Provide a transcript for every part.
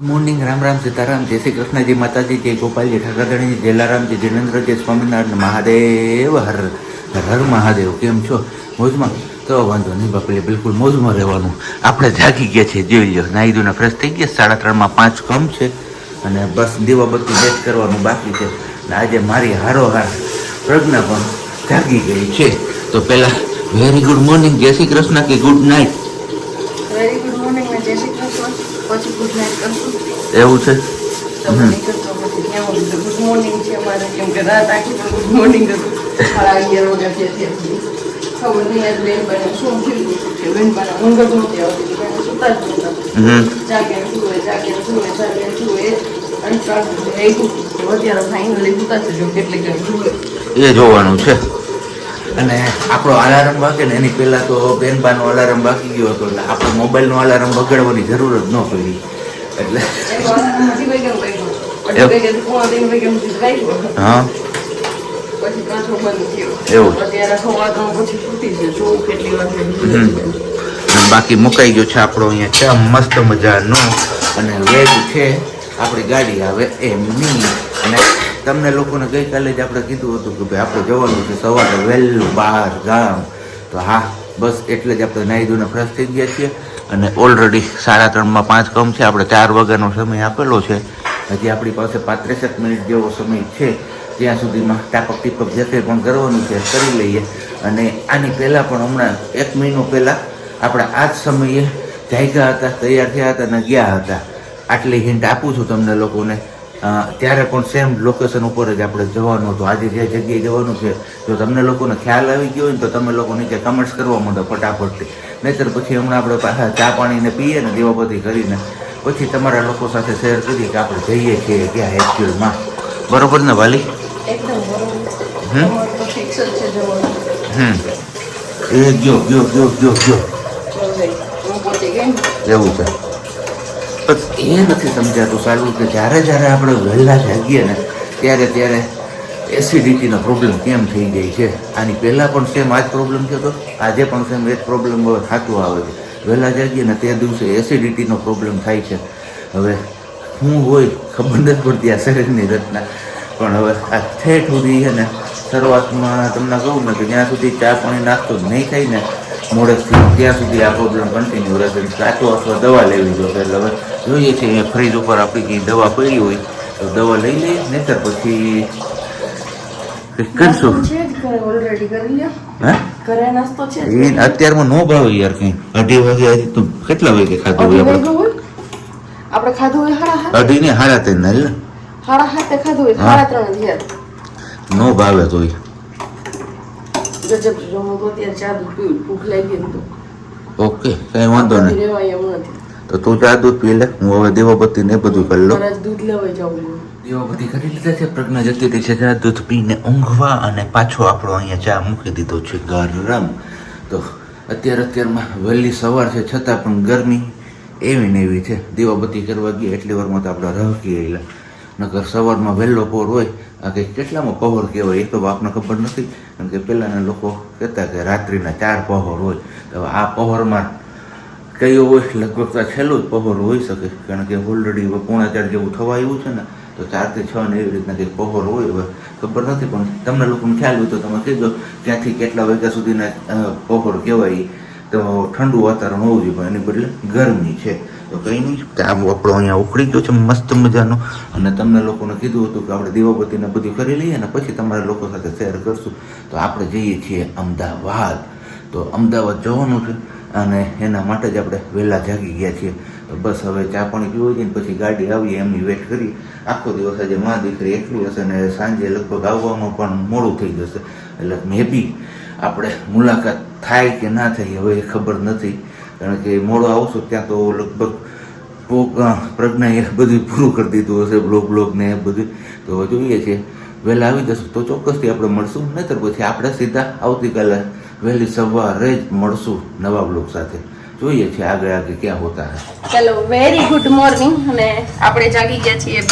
Morning Ram Ram Sitaram જય શ્રી કૃષ્ણજી માતાજી જય ગોપાલજી ઠાકરગણજી જલારામજી જિનેન્દ્રજી સ્વામિનારાયણ મહાદેવ હર હર હર મહાદેવ કેમ છો? મોજમાં? તો વાંધો નહીં બાપલે બિલકુલ મોજમાં રહેવાનું. આપણે જાગી ગયા છે જોઈ લો નાહી ધોઈને ફ્રેશ થઈ ગયા, સાડા ત્રણમાં પાંચ કમ છે. અને બસ દીવાબત્તી બેસ કરવાનું બાકી છે. અને આજે મારી હારોહાર પ્રજ્ઞા પણ જાગી ગઈ છે. તો પહેલાં વેરી ગુડ મોર્નિંગ જય શ્રી કૃષ્ણ કે good night very good morning ને જય શ્રી કૃષ્ણ પછી ગુડ નાઇટ કરશું એવું છે? એ જોવાનું છે. અને આપણો અલાર્મ વાગે ને એની પહેલાં તો બેનબાનો અલાર્મ વાગી ગયો હતો એટલે આપણો મોબાઈલનો અલાર્મ વગાડવાની જરૂર જ ન પડી. એટલે. હા. એવું. બાકી મુકાઈ ગયો છે આપણો અહીંયા. છે મસ્ત મજાનો. અને વેગ છે. આપણી ગાડી આવે એમની. અને તમને લોકોને ગઈકાલે જ આપણે કીધું હતું કે ભાઈ આપણે જવાનું છે સવારે વહેલું, બહાર, ગામ. તો હા, બસ એટલે જ આપણે નાહી ધોઈને ફ્રેશ થઈ ગયા છીએ. અને ઓલરેડી સાડા ત્રણમાં પાંચ કમ છે, આપણે ચાર વાગ્યાનો સમય આપેલો છે. હજી આપણી પાસે પાંત્રીસેક મિનિટ જેવો સમય છે. ત્યાં સુધીમાં ટાપક ટીપક જે કંઈ પણ કરવાનું છે કરી લઈએ. અને આની પહેલાં પણ હમણાં એક મહિનો પહેલાં આપણે આ જ સમયે જાગ્યા હતા, તૈયાર થયા હતા અને ગયા હતા. આટલી હિન્ટ આપું છું તમને લોકોને. ત્યારે પણ સેમ લોકેશન ઉપર જ આપણે જવાનું હતું. આજે જે જગ્યાએ જવાનું છે જો તમને લોકોને ખ્યાલ આવી ગયો હોય ને તો તમે લોકો નીચે કમેન્ટ્સ કરવા માંડો ફટાફટથી. નહીતર પછી હમણાં આપણે પાછા ચા પાણીને પીએ ને દીવાબત્તી કરીને પછી તમારા લોકો સાથે શેર કરીએ કે આપણે જઈએ છીએ ક્યાં એકચ્યુઅલમાં બરોબર ને વાલી. હમ? હમ. એ ગયો ગયો ગયો ગયો. ગયો. એવું છે. પણ એ નથી સમજાતું સારું કે જ્યારે જ્યારે આપણે વહેલા જાગીએ ને, ત્યારે ત્યારે એસિડિટીનો પ્રોબ્લેમ કેમ થઈ જાય છે? આની પહેલાં પણ સેમ આ જ પ્રોબ્લેમ થયો હતો આજે પણ સેમ એ જ પ્રોબ્લેમ હવે થતું આવે છે. વહેલા જાગીએ ને તે દિવસે એસિડિટીનો પ્રોબ્લેમ થાય છે. હવે શું હોય, ખબર નથી પડતી આ શરીરની રચના. પણ હવે આ ઠેઠ સુધી છે ને, શરૂઆતમાં તમને કહું ને કે જ્યાં સુધી ચા પાણી નાસ્તો નહીં થાય ને, મોડેથી ત્યાં સુધી આ પ્રોબ્લેમ કન્ટિન્યુ રહેશે. કાચો અથવા દવા લેવી જોશે. એટલે હવે જોઈએ છીએ ફ્રીજ ઉપર આપણી કંઈ દવા પડી હોય તો દવા લઈ લઈએ નહીતર પછી કરશું. અત્યારમાં ન ભાવે યાર કઈ. અઢી વાગે તું કેટલા વાગે ખાધું હોય આપણે? આપણે ખાધું હોય સાડા અઢી ને હારા ત્રણ ના લે સાડા ખાધું હોય હા. ત્રણ થયા નો ભાવે તો ગજબ. જો તો અત્યારે ચા ભૂખ લાગી તો. ઓકે કઈ વાંધો નહીં. રહેવાય એમ નથી. તો તું ચા દૂધ પી લે. હું હવે દેવાપતિ ને બધું કરી લઉં. દૂધ લેવા જાઉં દેવાપતિ કરી લીધા છે. પ્રજ્ઞા જતી રહી છે. ચા દૂધ પીને ઊંઘવા અને પાછો આપણો અહીંયા ચા મૂકી દીધો છે. ગરમ. તો અત્યારે અત્યારમાં વહેલી સવાર છે. છતાં પણ ગરમી એવી ને એવી છે. દીવાબત્તી કરવા ગઈ એટલી વારમાં તો આપણે રહકી ગયેલા નકર સવારમાં વહેલો પહોર હોય આ કંઈક કેટલામાં પહોર કહેવાય એ તો આપને ખબર નથી. કારણ કે પહેલાંના લોકો કહેતા કે રાત્રિના ચાર પહોર હોય. તો આ પહોરમાં કયો હોય, લગભગ તો છેલ્લું જ પહોર હોઈ શકે, કારણ કે ઓલરેડી હવે પોણા ચાર જેવું થવા આવ્યું છે ને, તો ચારથી છ ને એવી રીતના કંઈક પહોર હોય, હવે ખબર નથી, પણ તમને લોકોને ખ્યાલ હોય તો તમે કહેજો, ક્યાંથી કેટલા વાગ્યા સુધીના પહોર કહેવાય, તો ઠંડુ વાતાવરણ હોવું જોઈએ, પણ એની બદલે ગરમી છે, તો કંઈ નહીં. આમ આપણો અહીંયા ઉખડી ગયો છે, મસ્ત મજાનો, અને તમને લોકોને કીધું હતું કે આપણે દીવાબત્તીને બધું કરી લઈએ અને પછી તમારા લોકો સાથે શેર કરશું, તો આપણે જઈએ છીએ અમદાવાદ. તો અમદાવાદ જવાનું છે અને એના માટે જ આપણે વહેલા જાગી ગયા છીએ. બસ હવે ચા પાણી પીવું છે ને પછી ગાડી આવીએ એમની વેટ કરી આખો દિવસ આજે મા દીકરી એકલી હશે ને સાંજે લગભગ આવવામાં પણ મોડું થઈ જશે. એટલે મેબી આપણે મુલાકાત થાય કે ના થાય હવે એ ખબર નથી. કારણ કે મોડો આવશું ત્યાં તો લગભગ પોક અ, પ્રજ્ઞાએ બધું પૂરું કરી દીધું હશે બ્લોગ બ્લોગ ને એ બધું. તો જોઈએ છીએ વહેલા આવી જશું તો ચોક્કસથી આપણે મળશું. નહીતર પછી આપણે સીધા આવતીકાલે વહેલી સવારે જ મળશું નવા બ્લોગ સાથે. જોઈએ છીએ આગળ આગળ ક્યાં હોતા ચાલો વેરી ગુડ મોર્નિંગ અને આપણે જાગી ગયા છીએ.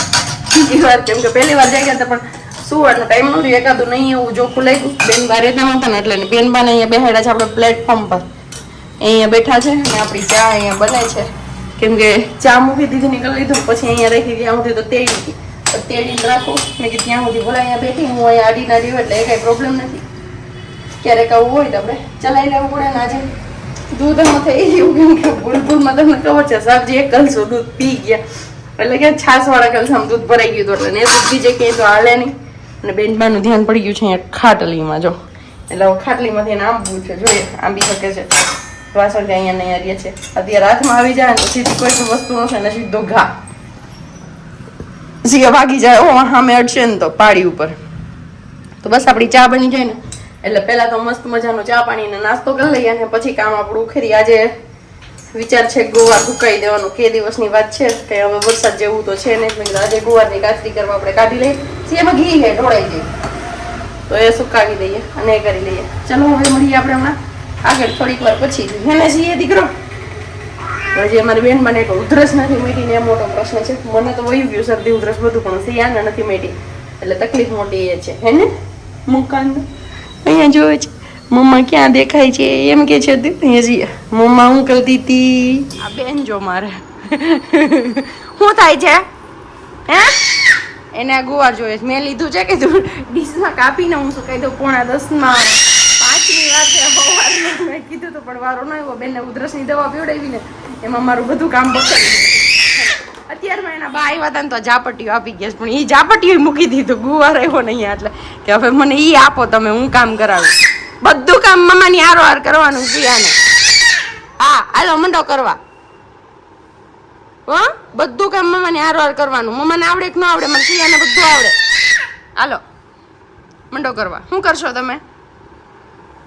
બીજી વાર, કેમ કે પહેલી વાર જાગ્યા હતા, પણ સુવાનો ટાઈમ નહોતો એકાદું નહીં, એવું જોખું લાગ્યું. બેન બા રહેતા નહોતા ને એટલે બેન બાને અહીંયા બેહાડ્યા છે આપણે પ્લેટફોર્મ પર. અહીંયા બેઠા છે અને આપણી ચા અહીંયા બને છે. કેમ કે ચા મૂકી દીધી, નીકળી લીધું, પછી અહીંયા રાખી ત્યાં સુધી તો તેડી હતી. તેડીને રાખું. મેં કે ત્યાં સુધી બોલા અહીંયા બેઠી, હું અહીંયા આડી ના રહ્યું એટલે એ કાંઈ પ્રોબ્લેમ નથી. ક્યારેક આવું હોય તો આપણે ચલાવી લેવું પડે ને આજે. દૂધ એમાં થઈ ગયું કેમ કે બુલબુલમાં તમને ખબર છે સાહેબજી એક કલસો દૂધ પી ગયા. એટલે કે છાસવાળા કલસામાં દૂધ ભરાઈ ગયું હતું, એટલે દૂધ બીજે ક્યાંય તો હાલે નહીં. અને બેનબાનું ધ્યાન પડી ગયું છે અહીંયા ખાટલીમાં, જો. એટલે ખાટલીમાંથી એને આંબવું છે, જોઈએ, આંબી શકે છે. વાસણ કે અહીંયા નહીં હારીએ છે અત્યારે હાથમાં આવી જાય ને સીધી કોઈ વસ્તુ હશે ને સીધો ઘા. સીધા ભાગી જાય ઓ સામે અડશે ને તો પાડી ઉપર. તો બસ આપણી ચા બની જાય ને. એટલે પહેલાં તો મસ્ત મજાનો ચા પાણી ને નાસ્તો કરી લઈએ અને પછી કામ આપણું ઉખેરી આજે વિચાર છે ગોવા સુકાઈ દેવાનો. કે દિવસની વાત છે કે હવે વરસાદ જેવું તો છે ને આજે ગોવારની કાચરી કરવા આપણે કાઢી લઈએ. છીએ એમાં ઘી છે, ઢોળાઈ જાય તો એ સુકાવી દઈએ અને એ કરી લઈએ. ચલો, હવે મળીએ આપણે હમણાં. આગળ થોડીક વાર પછી. હેને છીએ દીકરો? હજી અમારી બેન મને તો ઉધરસ નથી મીટી ને એ મોટો પ્રશ્ન છે. મને તો વહી ગયું, શરદી ઉધરસ બધું પણ સિયાને નથી મીટી એટલે તકલીફ મોટી એ છે. હે ને મુકાન અહીંયા જોવે છે. મમ્મા ક્યાં દેખાય છે? એમ કે છે, તે મમ્મા હું કરતી હતી? આ બેન જો મારે. શું થાય છે? હે? એને આ ગુવાર જોઈએ મેં લીધું છે કે તું ડીશમાં કાપીને હું શું કહી દઉં? પોણા દસમાં પાંચની વાત છે સવારની મેં કીધું તો પણ વારો ન બેનને ઉધરસની દવા પીવડાવીને એમાં મારું બધું કામ ગયું. અત્યારમાં એના બા આવ્યા હતા ને તો ઝાપટીઓ આપી ગયા. પણ એ ઝાપટીઓ મૂકી દીધું. ગુવાર આવ્યો નહીં એટલે. કે હવે મને ઈ આપો તમે, હું કામ કરાવું. બધું કામ મમ્માની હારો હાર કરવાનું પ્રિયાને હા, હાલો, મંડો કરવા. હો? બધું કામ મમ્માને હારો હાર કરવાનું મમ્માને આવડે કે ન આવડે, મને પ્રિયાને બધું આવડે. હાલો, મંડો કરવા. શું કરશો તમે?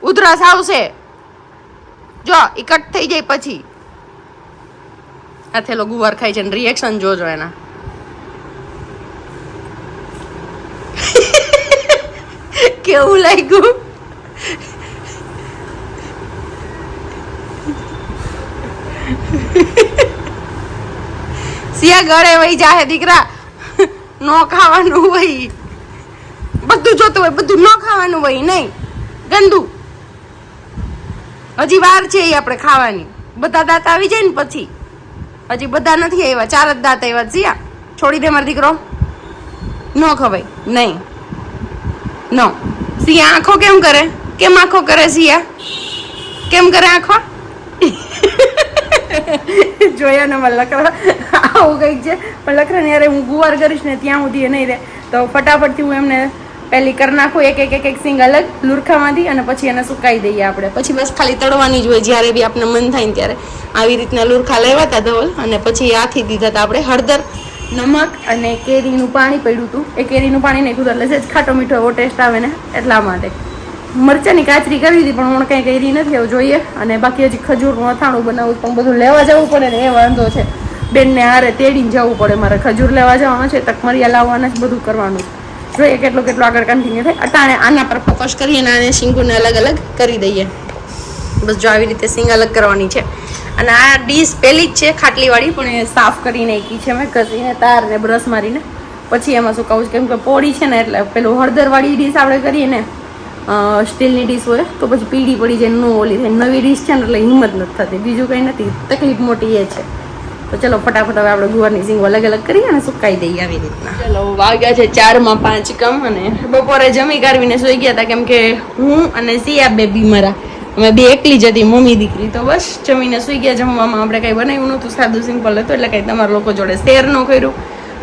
ઉધરસ આવશે. જો, ઈ કટ થઈ જાય પછી. આ થેલો ગુવાર ખાય છે રિએક્શન જોજો એના. કેવું લાગ્યું. સિયા ઘરે વહી જાહે દીકરા. નો ખાવાનું હોય બધું જોતું હોય, બધું ન ખાવાનું હોય નહીં. ગંદુ. હજી વાર છે એ આપણે ખાવાની. બધા દાંત આવી જાય ને પછી. હજી બધા નથી આવ્યા. ચાર જ દાંત આવ્યા સિયા. છોડી દે મારો દીકરો. ન ખવાય. નહીં. નો. સિયા આંખો કેમ કરે? કેમ આંખો કરે સિયા કેમ કરે આંખો? જોયા ને મારા લકડા. આવું કંઈક છે. પણ લખરા યારે હું ગુવાર કરીશ ને ત્યાં સુધી એ નહીં રહે. તો ફટાફટથી હું એમને પહેલી કરી નાખું, એક એક એક એક સિંગ અલગ લુરખામાંથી અને પછી એને સુકાઈ દઈએ આપણે. પછી બસ ખાલી તળવાની જ હોય, જ્યારે બી આપણે મન થાય ત્યારે. આવી રીતના લુરખા લેવા હતા ધવલ અને પછી આથી દીધા હતા આપણે હળદર. નમક અને કેરીનું પાણી પડ્યું હતું. એ કેરીનું પાણી નાખ્યું એટલે જ ખાટો મીઠો એવો ટેસ્ટ આવે ને એટલા માટે. મરચાની કાચરી કરી હતી, પણ હું કંઈ કરી નથી એવું જોઈએ. અને બાકી હજી ખજૂરનું અથાણું બનાવવું પણ બધું લેવા જવું પડે ને એ વાંધો છે. બેનને હારે તેડીને જવું પડે, મારે ખજૂર લેવા જવાનું છે, તકમરિયા લાવવાના છે, બધું કરવાનું જોઈએ કેટલું કેટલું આગળ કન્ટિન્યુ થાય. અટાણે આના પર ફોકસ કરીએ અને આને શીંગુને અલગ અલગ કરી દઈએ. બસ જો આવી રીતે સિંગ અલગ કરવાની છે. અને આ ડીશ પહેલી જ છે ખાટલીવાળી. પણ એ સાફ કરી નાખી છે મેં ઘસીને તાર ને બ્રશ મારીને. પછી એમાં શું કહું છું કેમ કે પોળી છે ને એટલે પેલું હળદરવાળી ડીશ આપણે કરીએ ને સ્ટીલની ડીશ હોય તો પછી પીળી પડી જાય નો ઓલી થાય. નવી ડીશ છે ને એટલે હિંમત નથી થતી. બીજું કંઈ નથી. તકલીફ મોટી એ છે. તો ચલો ફટાફટ હવે આપણે ગુવારની સિંગ અલગ અલગ કરીએ અને સુકાઈ દઈએ આવી રીતના. ચલો વાગ્યા છે ચારમાં પાંચ કમ અને બપોરે જમી કાઢવીને સુઈ ગયા હતા કેમ કે હું અને સિયા બે મારા અમે બે એકલી જ હતી, મમ્મી દીકરી. તો બસ, જમીને સુઈ ગયા. જમવામાં આપણે કંઈ બનાવ્યું નહોતું, સાદું સિમ્પલ હતું, એટલે કંઈ તમારા લોકો જોડે શેર ન કર્યું.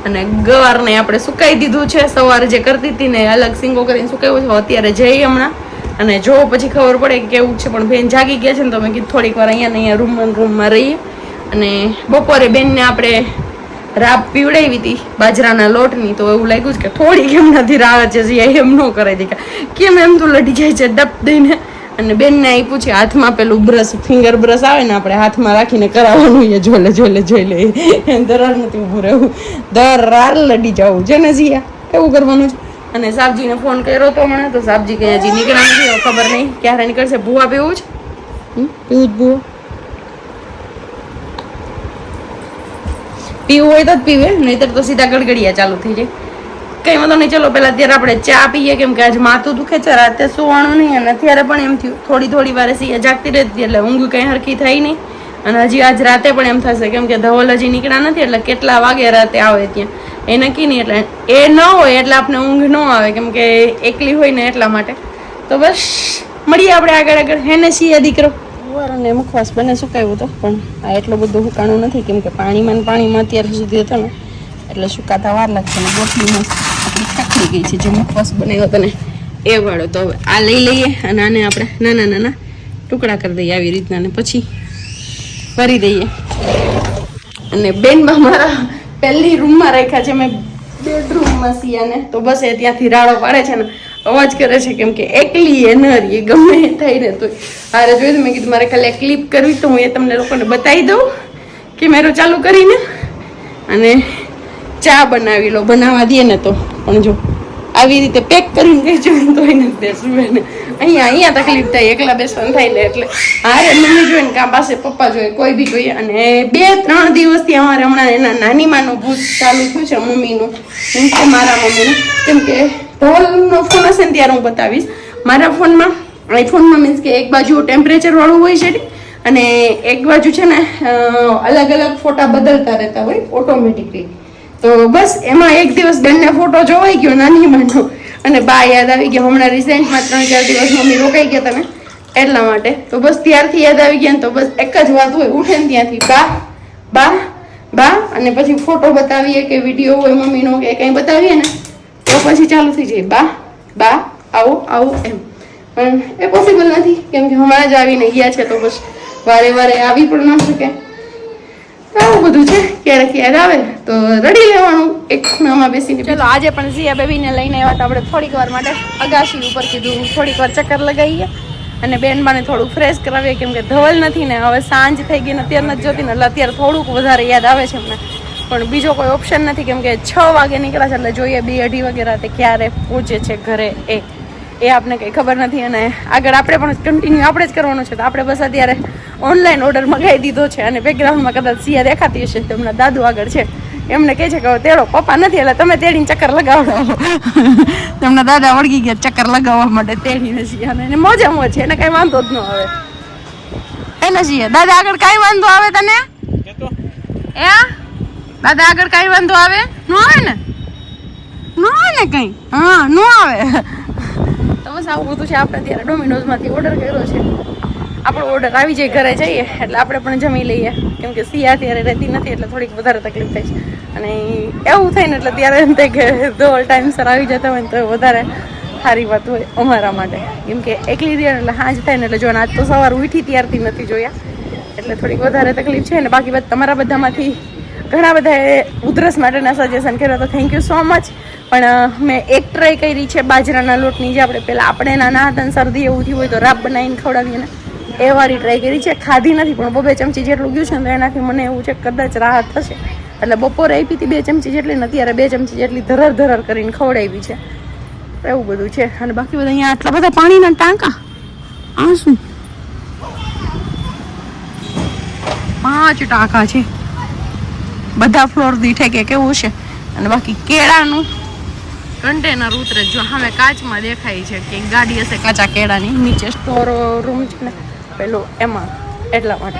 અને ગવારને આપણે સુકાઈ દીધું છે. સવારે જે કરતી હતી ને અલગ સિંગો કરીને સુકાવ્યું છે, અત્યારે જઈ હમણાં. અને જો પછી ખબર પડે કે કેવું છે, પણ બેન જાગી ગયા છે ને તો મેં કીધું થોડીક વાર અહીંયા અહીંયા રૂમમાં રૂમમાં રહીએ. અને બપોરે બેનને આપણે રાબ પીવડાવી હતી, બાજરાના લોટની. તો એવું લાગ્યું છે કે થોડીક એમનાથી નથી રાહ છે એમ ન કરાવી દે કેમ એમ તો લડી જાય છે ડપ દઈને. અને બેનને આપ્યું છે હાથમાં પેલું બ્રશ ફિંગર બ્રશ આવે ને આપણે હાથમાં રાખીને કરાવવાનું એ જોલે જોલે જોઈ લઈએ દરાર નથી ઊભું રહેવું. દરાર લડી જવું. છે ને જીયા, એવું કરવાનું છે. અને સાબજીને ફોન કર્યો તો મને તો સાબજી કે હજી નીકળ્યા નથી ખબર નહીં. ક્યારે નીકળશે? ભૂવા પીવું હમ? પીવું જ ભૂવા. પીવું હોય તો જ પીવે, નહીતર તો સીધા ગડગડિયા ચાલુ થઈ જાય. કઈ વાંધો નહીં, ચલો પેલા અત્યારે આપણે ચા પીએ, કેમ કે આજે માથું દુખે છે, રાતે સુવાનું નહીં અને અત્યારે પણ એમ થયું, થોડી થોડી વારે સિયા જાગતી રહેતી એટલે ઊંઘ કઈ હરખી થઈ નહીં. અને હજી આજ રાતે પણ એમ થશે, કેમ કે ધવલ હજી નીકળ્યા નથી, એટલે કેટલા વાગે રાતે આવે ત્યાં. એ નક્કી નહીં, એટલે એ ન હોય એટલે આપણે ઊંઘ ન આવે, કેમ કે એકલી હોય ને એટલા માટે. તો બસ, મળીએ આપણે આગળ આગળ. હે ને છીએ દીકરો? અને મુખવાસ બંને સુકાયું હતું, પણ આ એટલું બધું હુકાણું નથી, કેમ કે પાણીમાં પાણીમાં અત્યાર સુધી હતો ને, એટલે સુકાતા વાર લાગશે ને રોટલીમાં આપણી ગઈ છે. જે મુખવાસ બનાવ્યો હતો ને, એ વાળો તો હવે આ લઈ લઈએ અને આને આપણે નાના નાના ટુકડા કરી દઈએ આવી રીતના ને પછી ભરી દઈએ. અને બેનમાં મારા પહેલી રૂમમાં રાખ્યા છે. મેં બેડરૂમમાં સિયાને તો બસ એ ત્યાંથી રાડો પાડે છે ને, અવાજ કરે છે કેમ કે એકલી એ ન રહીએ, ગમે એ થાય ને તો હારે જોયું મેં કીધું મારે ખાલી ક્લિપ કરવી તો હું એ તમને લોકોને બતાવી દઉં કેમેરો ચાલુ કરીને. અને ચા બનાવી લો, બનાવવા દે ને તો. પણ જો, આવી રીતે પેક કરીને દેજો તો એને બેસવું એને. અહીંયા અહીંયા તકલીફ થાય, એકલા બેસવાનું થાય ને એટલે. હારે મમ્મી જોઈએ ને કાં પાસે પપ્પા જોઈએ કોઈ બી જોઈએ. અને બે, ત્રણ દિવસથી અમારે હમણાં એના નાનીમાનું ભૂત ચાલુ થયું છે, મમ્મીનું. means કે મારા મમ્મીનું. કેમ કે ઢોલનો ફોન હશે ને ત્યારે હું બતાવીશ. મારા ફોનમાં, આઈફોનમાં મીન્સ કે એક બાજુ ટેમ્પરેચરવાળું હોય છે અને એક બાજુ છે ને અલગ અલગ ફોટા બદલતા રહેતા હોય ઓટોમેટિકલી તો બસ એમાં એક દિવસ બંને ફોટો જોવાઈ ગયો, નાની માંડો. અને બા યાદ આવી ગયા, હમણાં રિસેન્ટમાં ત્રણ ચાર દિવસ મમ્મી રોકાઈ ગયા તમે એટલા માટે. તો બસ ત્યારથી યાદ આવી ગયા ને તો બસ એક જ વાત હોય, ઉઠે ને ત્યાંથી બા બા બા, અને પછી ફોટો બતાવીએ કે વીડિયો હોય, મમ્મીનો કે કંઈ બતાવીએ ને, તો પછી ચાલુ થઈ જાય. બા બા, આવો આવો, એમ. પણ એ પોસિબલ નથી, કેમ કે હમણાં જ આવીને ગયા છે તો બસ વારે વારે આવી પણ ન શકે. આવું બધું છે? ક્યારેક યાદ આવે? તો રડી લેવાનું એક ખૂણામાં બેસીને ચલો આજે પણ ઝીયા બેબીને લઈને આવ્યા તો આપણે થોડીક વાર માટે. અગાશી ઉપર કીધું થોડીક વાર ચક્કર લગાવીએ અને બેનબાને થોડુંક ફ્રેશ કરાવીએ કેમ કે ધવલ નથી ને હવે સાંજ થઈ ગઈ ને અત્યારે નથી જોતી ને એટલે અત્યારે થોડુંક વધારે યાદ આવે છે અમને. પણ બીજો કોઈ ઓપ્શન નથી કેમ કે છ વાગે નીકળ્યા છે એટલે જોઈએ બે અઢી વાગે રાતે ક્યારે પહોંચે છે ઘરે એ. એ આપણે કંઈ ખબર નથી અને આગળ આપણે પણ કન્ટિન્યુ આપણે જ કરવાનું છે તો આપણે બસ અત્યારે ઓનલાઈન ઓર્ડર મંગાવી દીધો છે અને બેકગ્રાઉન્ડમાં કદાચ સિયા દેખાતી હશે તો એમના દાદુ આગળ છે. એમને કહે છે કે તેડો પપ્પા નથી એટલે તમે તેડીને ચક્કર લગાવડો તેમના દાદા વળગી ગયા ચક્કર લગાવવા માટે તેડીને સિયાને એને મોજે મોજ છે એને કાંઈ વાંધો જ ન આવે. એને સિયા દાદા આગળ કાંઈ વાંધો આવે તને? એ દાદા આગળ કાંઈ વાંધો આવે? ન આવે ને? ન આવે ને કંઈ? હા ન આવે. તો બસ આવું બધું છે આપણે ત્યારે ડોમિનોઝમાંથી ઓર્ડર કર્યો છે. આપણો ઓર્ડર આવી જાય, ઘરે જઈએ, એટલે આપણે પણ જમી લઈએ. કેમ કે સિયા ત્યારે રહેતી નથી, એટલે થોડીક વધારે તકલીફ થાય છે. અને એવું થાય ને એટલે ત્યારે એમ થાય કે દોડ ટાઈમસર આવી જતા હોય ને તો વધારે સારી વાત હોય અમારા માટે. કેમ કે એકલી દે એટલે હાજ થાય ને એટલે જો આજ તો સવાર ઉઠી ત્યારથી નથી જોયા. એટલે થોડીક વધારે તકલીફ છે ને બાકી વાત તમારા બધામાંથી ઘણા બધાએ ઉધરસ માટેના સજેશન કર્યા તો થેન્ક યુ સો મચ પણ મેં એક ટ્રાય કરી છે બાજરાના લોટની. જે આપણે પહેલાં આપણે નાના હતા ને શરદી એવું થયું હોય તો રાબ બનાવીને ખવડાવીએ ને. એ વાળી ટ્રાય કરી છે. ખાધી નથી, પણ બબે ચમચી જેટલું ગયું છે ને એનાથી મને એવું છે કદાચ રાહત થશે. એટલે બપોરે આપી હતી બે ચમચી જેટલી ને અત્યારે બે ચમચી જેટલી ધરર ધરર કરીને ખવડાવી છે. એવું બધું છે. અને બાકી બધા અહીંયા આટલા બધા પાણીના ટાંકા? આ શું? પાંચ ટાંકા છે. બધા ફ્લોર દીઠે કે કેવું છે? અને બાકી કેળાનું કન્ટેનર ઉતરે જો સામે કાચમાં દેખાય છે કે ગાડી હશે કાચા કેળાની. નીચે સ્ટોર રૂમ છે ને. પેલું એમાં એટલા માટે.